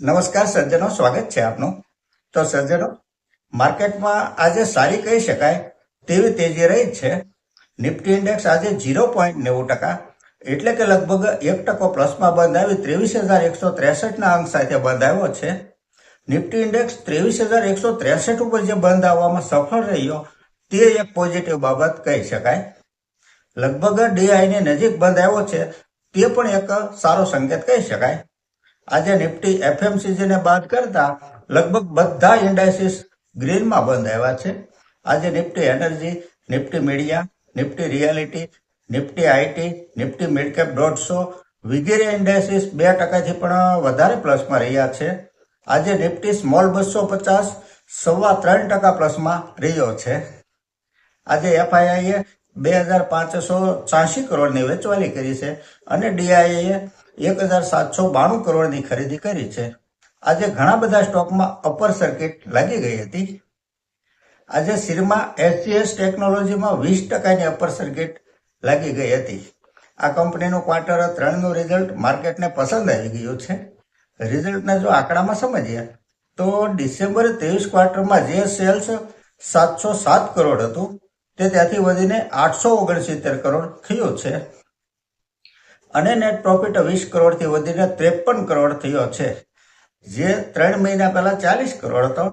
નમસ્કાર સજ્જનો, સ્વાગત છે આપનું. તો સજ્જનો, માર્કેટમાં આજે સારી કહી શકાય તેવી તેજી રહી છે. નિફ્ટી ઇન્ડેક્સ આજે ઝીરો પોઈન્ટ નેવું ટકા, એટલે કે લગભગ એક ટકો પ્લસમાં બંધ આવી ત્રેવીસ હજાર એકસો ત્રેસઠના અંક સાથે બંધ આવ્યો છે. નિફ્ટી ઇન્ડેક્સ ત્રેવીસ હજાર એકસો ત્રેસઠ ઉપર જે બંધ આવવામાં સફળ રહ્યો, તે એક પોઝિટિવ બાબત કહી શકાય. લગભગ ડીઆઈની નજીક બંધ આવ્યો છે, તે પણ એક સારો સંકેત કહી શકાય. આજે નિફ્ટી એફએમસીજીને બાદ કરતા લગભગ બધા ઇન્ડાઇસીસ ગ્રીનમાં બંધ આવ્યા છે. આજે Nifty energy, Nifty media, Nifty realty, Nifty IT, Nifty midcap દોઢસો વગેરે ઇન્ડાઇસીસ બે ટકાથી પણ વધારે પ્લસમાં રહ્યા છે. આજે નિફ્ટી સ્મોલ બસો પચાસ સવા ત્રણ ટકા પ્લસમાં રહ્યો છે. આજે એફઆઈઆઈએ બે હજાર પાંચસો છ્યાસી કરોડની વેચવાલી કરી છે અને ડીઆઈએ એક હજાર સાતસો બાણું કરોડની ખરીદી કરી છે. આજે ઘણા બધા સ્ટોકમાં અપર સર્કિટ લાગી ગઈ હતી. આજે સિરમા એસજીએસ ટેકનોલોજીમાં વીસ ટકાની અપર સર્કિટ લાગી ગઈ હતી. આ કંપનીનું ક્વાર્ટર ત્રણનું રિઝલ્ટ માર્કેટને પસંદ આવી ગયું છે. રિઝલ્ટને જો આંકડામાં સમજીએ, તો ડિસેમ્બર ત્રેવીસ ક્વાર્ટરમાં જે સેલ્સ સાતસો સાત કરોડ હતું, તે ત્યાંથી વધીને આઠસો ઓગણસિત્તેર કરોડ થયું છે. અને નેટ પ્રોફિટ વીસ કરોડથી વધીને ત્રેપન કરોડ થયો છે. જે ત્રણ મહિના પહેલા ચાલીસ કરોડ હતો.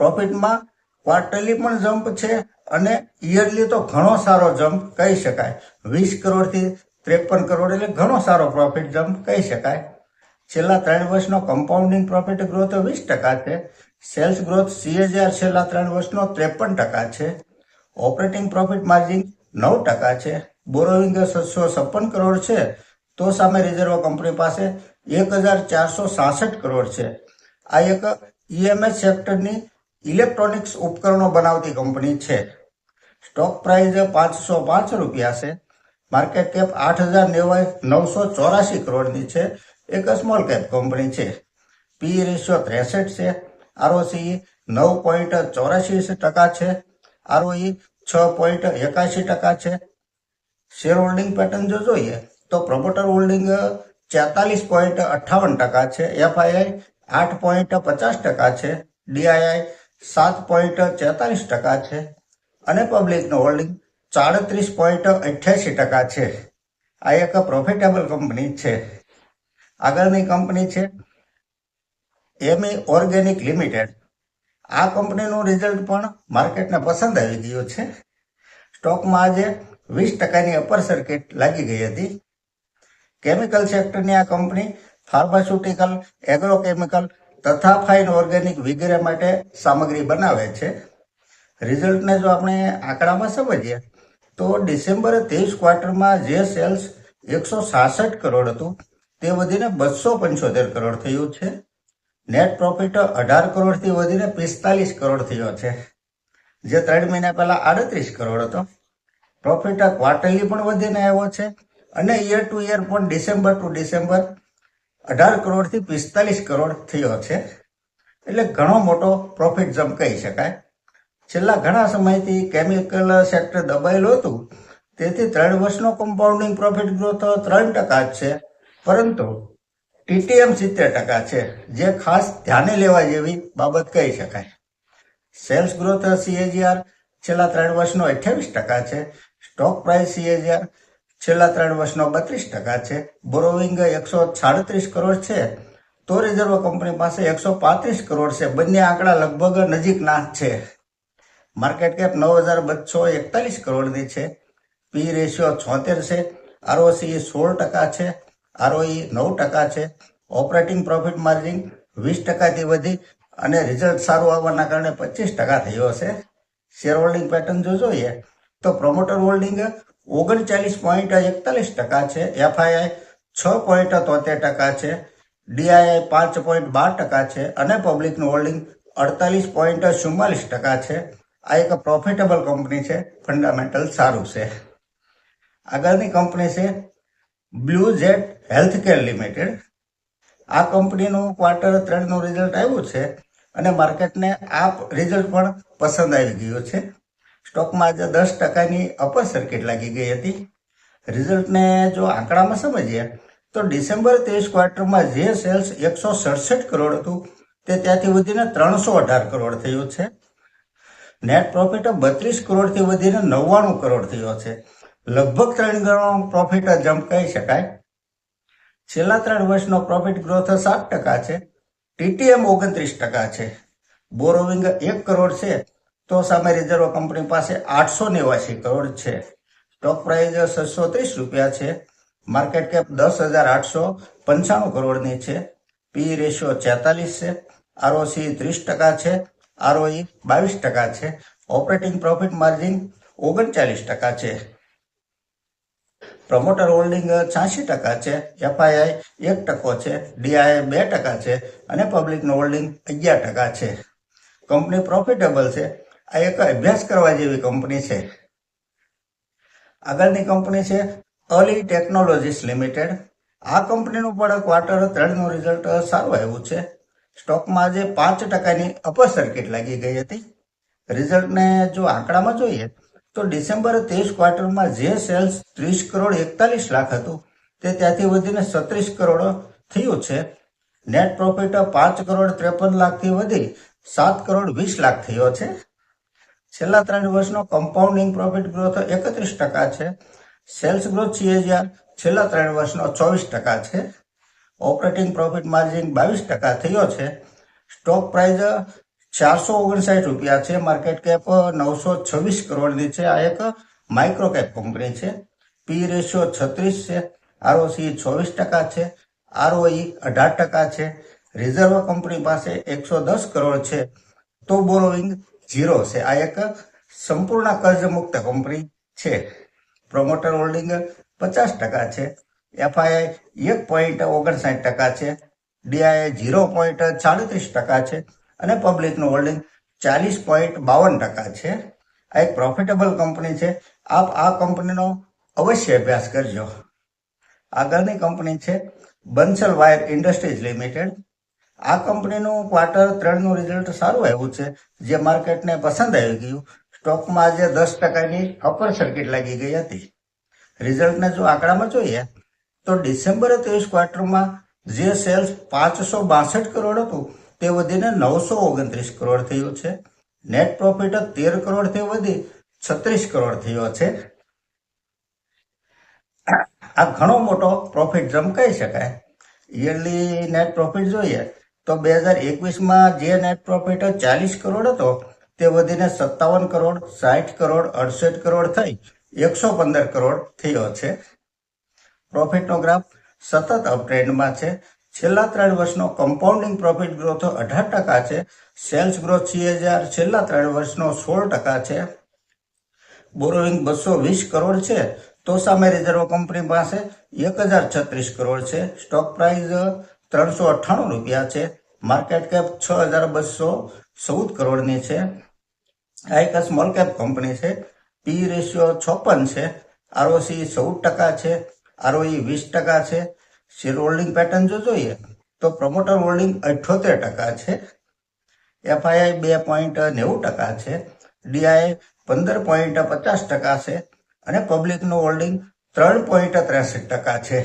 પ્રોફિટમાં ક્વાર્ટરલી પણ જમ્પ છે અને યરલી તો ઘણો સારો જમ્પ કહી શકાય. વીસ કરોડથી ત્રેપન કરોડ એટલે ઘણો સારો પ્રોફિટ જમ્પ કહી શકાય. છેલ્લા ત્રણ વર્ષનો કમ્પાઉન્ડિંગ પ્રોફિટ ગ્રોથ વીસ ટકા છે. સેલ્સ ગ્રોથ સીએજીઆર છેલ્લા ત્રણ વર્ષનો ત્રેપન ટકા છે. ઓપરેટિંગ પ્રોફિટ માર્જિન નવ ટકા છે. બોરોવિંગ સાતસો છપ્પન કરોડ છે. તો સામે રિઝર્વ કંપની પાસે એક હજાર ચારસો સાસઠ કરોડ છે. આ એક ઈએમએસ સેક્ટરની ઇલેક્ટ્રોનિક્સ ઉપકરણો બનાવતી કંપની છે. સ્ટોક પ્રાઇસ પાંચસો પાંચ રૂપિયા છે. માર્કેટ કેપ આઠ હજાર નેવાય નવસો ચોરાશી કરોડની છે. એક સ્મોલ કેપ કંપની છે. પી રેશિયો ત્રેસઠ છે. આરઓસી નવ પોઈન્ટ ચોરાશી ટકા છે. આરઓઈ છ પોઈન્ટ એકાશી ટકા છે. શેર હોલ્ડિંગ પેટર્ન જો જોઈએ, તો પ્રમોટર હોલ્ડિંગ છેતાલીસ પોઈન્ટ અઠ્ઠાવન ટકા છે, એફઆઈઆઈ આઠ પોઈન્ટ પચાસ ટકા છે, ડીઆઈઆઈ સાત પોઈન્ટ છેતાલીસ ટકા છે અને પબ્લિકનું હોલ્ડિંગ સાડત્રીસ પોઈન્ટ અઠ્યાસી ટકા છે. આ એક પ્રોફિટેબલ કંપની છે. આગળની કંપની છે એમઈ ઓર્ગેનિક લિમિટેડ આ કંપનીનું રિઝલ્ટ પણ માર્કેટને પસંદ આવી ગયું છે. સ્ટોકમાં આજે વીસ ટકાની અપર સર્કિટ લાગી ગઈ હતી. કેમિકલ સેક્ટરની આ કંપની ફાર્માસ્યુટિકલ એગ્રોકેમિકલ તથા ફાઇન ઓર્ગેનિક વગેરે માટે સામગ્રી બનાવે છે. રિઝલ્ટને જો આપણે આંકડામાં સમજીએ, તો ડિસેમ્બર ત્રેવીસ ક્વાર્ટરમાં જે સેલ્સ એકસો સાસઠ કરોડ હતું, તે વધીને બસો પંચોતેર કરોડ થયું છે. નેટ પ્રોફિટ અઢાર કરોડથી વધીને પિસ્તાલીસ કરોડ થયો છે. જે ત્રણ મહિના પહેલાં આડત્રીસ કરોડ હતો. પ્રોફિટ આ ક્વાર્ટરલી પણ વધીને આવ્યો છે. અને યર ટુ યર પણ ડિસેમ્બર ટુ ડિસેમ્બર અઢાર કરોડથી પિસ્તાલીસ કરોડ થયો છે. એટલે ઘણો મોટો પ્રોફિટ જમ કહી શકાય. છેલ્લા ઘણા સમયથી કેમિકલ સેક્ટર દબાયેલું હતું. તેથી ત્રણ વર્ષનો કમ્પાઉન્ડિંગ પ્રોફિટ ગ્રોથ ત્રણ ટકા જ છે. પરંતુ ટીટીએમ સિત્તેર ટકા છે, જે ખાસ ધ્યાને લેવા જેવી બાબત કહી શકાય. સેલ્સ ગ્રોથ સીએજીઆર છેલ્લા ત્રણ વર્ષનો અઠ્યાવીસ ટકા છે. સ્ટોક પ્રાઇસ સીએજીઆર છેલ્લા ત્રણ વર્ષનો બત્રીસ ટકા છે. બોરોવિંગ એકસો સાડત્રીસ કરોડ છે. તો રિઝર્વ કંપની પાસે એકસો પાંત્રીસ કરોડ છે. બંને આંકડા લગભગ નજીકના છે. માર્કેટ કેપ નવ હજાર બસો એકતાલીસ કરોડની છે. પી રેશિયો છોતેર છે. આરઓસી સોળ ટકા છે. આરઓઈ નવ ટકા છે. ઓપરેટિંગ પ્રોફિટ માર્જિન વીસ ટકાથી વધી અને રિઝલ્ટ સારું આવવાના કારણે પચીસ ટકા થયો છે. શેર હોલ્ડિંગ પેટર્ન જો જોઈએ તો પ્રમોટર હોલ્ડિંગ ઓગણચાલીસ પોઈન્ટ એકતાલીસ ટકા છે એફઆઈઆઈ છ પોઈન્ટ તોતેર ટકા છે ડીઆઈઆઈ પાંચ પોઈન્ટ બાર ટકા છે અને પબ્લિકનું હોલ્ડિંગ અડતાલીસ પોઈન્ટ ચુમ્માલીસ ટકા છે. આ એક પ્રોફિટેબલ કંપની છે ફંડામેન્ટલ સારું છે. આગળની કંપની છે Blue Jet health care limited આ કંપનીનું ક્વાર્ટર ત્રણનું રિઝલ્ટ આવ્યું છે અને માર્કેટને આ રિઝલ્ટ પણ પસંદ આવી ગયું છે. સ્ટોકમાં આજે દસ ટકાની અપર સર્કિટ લાગી ગઈ હતી. રિઝલ્ટને જો આંકડામાં સમજીએ, તો ડિસેમ્બર ત્રીસ ક્વાર્ટરમાં જે સેલ્સ એકસો સડસઠ કરોડ હતું, તે ત્યાંથી વધીને ત્રણસો અઢાર કરોડ થયું છે. નેટ પ્રોફિટ બત્રીસ કરોડથી વધીને નવ્વાણું કરોડ થયો છે. લગભગ ત્રણ ગણો પ્રોફિટ જમ્પ કહી શકાય. છેલ્લા ત્રણ વર્ષનો પ્રોફિટ ગ્રોથ સાત ટકા છે. ટીટીએમ ઓગણત્રીસ ટકા છે. બોરોવિંગ એક કરોડ છે. તો સામે રિઝર્વ કંપની પાસે આઠસો નેવાસી કરોડ છે. સ્ટોક પ્રાઇસ છસો ત્રીસ રૂપિયા છે. માર્કેટ કેપ દસ હજાર આઠસો પંચાણું કરોડની છે. પી રેશિયો છેતાલીસ છે. આરઓસી ત્રીસ ટકા છે. આરઓઈ બાવીસ ટકા છે. ઓપરેટિંગ પ્રોફિટ માર્જિન ઓગણચાલીસ ટકા છે. પ્રમોટર હોલ્ડિંગ છ્યાસી ટકા છે. એફઆઈઆઈ એક ટકો છે. ડીઆઈ બે ટકા છે. અને પબ્લિકનું હોલ્ડિંગ અગિયાર ટકા છે. કંપની પ્રોફિટેબલ છે. આ એક અભ્યાસ કરવા જેવી કંપની છે. આગળની કંપની છે અલી ટેકનોલોજીસ લિમિટેડ આ કંપનીનું પણ ક્વાર્ટર ત્રણનું રિઝલ્ટ સારું આવ્યું છે. સ્ટોકમાં આજે પાંચ ટકાની અપર સર્કિટ લાગી ગઈ હતી. રિઝલ્ટને જો આંકડામાં જોઈએ તો ડિસેમ્બર ત્રીસ ક્વાર્ટરમાં જે સેલ્સ ત્રીસ કરોડ એકતાલીસ લાખ હતું, તે ત્યાંથી વધીને સત્રીસ કરોડ થયું છે. નેટ પ્રોફિટ પાંચ કરોડ ત્રેપન લાખથી વધી સાત કરોડ વીસ લાખ થયો છે. છેલ્લા ત્રણ વર્ષનો કમ્પાઉન્ડિંગ પ્રોફિટ ગ્રોથ એકત્રીસ ટકા છે. સેલ્સ ગ્રોથ સીએજીઆર છેલ્લા ત્રણ વર્ષનો ચોવીસ ટકા છે. ઓપરેટિંગ પ્રોફિટ માર્જિન બાવીસ ટકા થયો છે. સ્ટોક પ્રાઇસ ચારસો ઓગણસાઠ રૂપિયા છે. માર્કેટ કેપ નવસો છવ્વીસ કરોડની છે. આ એક માઇક્રો કેપ કંપની છે. પી રેશિયો છત્રીસ છે. આરઓસી ચોવીસ ટકા છે. આરઓઈ અઢાર ટકા છે. રિઝર્વ કંપની પાસે એકસો દસ કરોડ છે. તો બોરોવિંગ ઝીરો છે. આ એક સંપૂર્ણ કર્જ મુક્ત કંપની છે. પ્રમોટર હોલ્ડિંગ પચાસ ટકા છે. એફઆઈઆઈ એક પોઈન્ટ ઓગણસાઠ ટકા છે. ડીઆઈએ ઝીરો પોઈન્ટ ચાલીસ ટકા છે. અને પબ્લિકનું હોલ્ડિંગ ચાલીસ પોઈન્ટ બાવન ટકા છે. આ એક પ્રોફિટેબલ કંપની છે. આપ આ કંપનીનો અવશ્ય અભ્યાસ કરજો. આગળની કંપની છે બંસલ વાયર ઇન્ડસ્ટ્રીઝ લિમિટેડ. આ કંપનીનું ક્વાર્ટર ત્રણનું રિઝલ્ટ સારું આવ્યું છે. જે માર્કેટને પસંદ આવી ગયું. સ્ટોકમાં આજે દસ ટકાની અપર સર્કિટ લાગી ગઈ હતી. રિઝલ્ટને જો આંકડામાં જોઈએ, તો ડિસેમ્બર ત્રેવીસ ક્વાર્ટરમાં જે સેલ્સ પાંચસો બાસઠ કરોડ હતું, તે વધીને નવસો ઓગણત્રીસ કરોડ થયું છે. નેટ પ્રોફિટ તેર કરોડથી વધી છત્રીસ કરોડ થયો છે. આ ઘણો મોટો પ્રોફિટ જમ કહી શકાય. યરલી નેટ પ્રોફિટ જોઈએ તો બે હજાર એકવીસમાં જે નેટ પ્રોફિટ ચાલીસ કરોડ હતો, તે વધીને સત્તાવન કરોડ, સાઠ કરોડ, અડસઠ કરોડ થઈ એકસો પંદર કરોડ થયો છે. પ્રોફિટનો ગ્રાફ સતત અપટ્રેન્ડમાં છે. છેલ્લા ત્રણ વર્ષનો કમ્પાઉન્ડિંગ પ્રોફિટ ગ્રોથ અઢાર ટકા છે. સેલ્સ ગ્રોથ હજાર, છેલ્લા ત્રણ વર્ષનો સોળ ટકા છે. બોરોવિંગ બસો વીસ કરોડ છે. તો સામે રિઝર્વ કંપની પાસે એક હજાર છત્રીસ કરોડ છે. સ્ટોક પ્રાઇસ ત્રણસો અઠ્ઠાણું રૂપિયા છે. માર્કેટ કેપ છ હજાર બસો ચૌદ કરોડની છે. આ એક સ્મોલ કેપ કંપની છે. પી રેશિયો છપ્પન છે. આરઓસી ચૌદ ટકા છે. આરઓઈ વીસ ટકા છે. શેર હોલ્ડિંગ પેટર્ન જો જોઈએ, તો પ્રમોટર હોલ્ડિંગ અઠ્યોતેર ટકા છે. એફઆઈઆઈ બે પોઈન્ટ નેવું ટકા છે. ડીઆઈ પંદર પોઈન્ટ પચાસ ટકા છે. અને પબ્લિકનું હોલ્ડિંગ ત્રણ પોઈન્ટ ત્રેસઠ ટકા છે.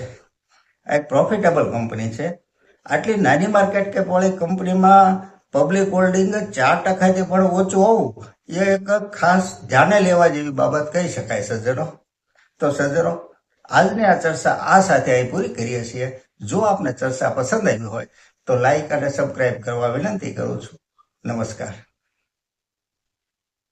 આ એક પ્રોફિટેબલ કંપની છે. આટલી નાની માર્કેટ કે પોળી કંપનીમાં પબ્લિક હોલ્ડિંગ ચાર ટકાથી પણ ઓછું હોવું, એ એક ખાસ ધ્યાને લેવા જેવી બાબત કહી શકાય, સજ્જનો. તો સજ્જનો, આજની આ ચર્ચા આ સાથે અહીં પૂરી કરીએ છીએ. જો આપને ચર્ચા પસંદ આવી હોય, તો લાઈક અને સબસ્ક્રાઈબ કરવા વિનંતી કરું છું. નમસ્કાર.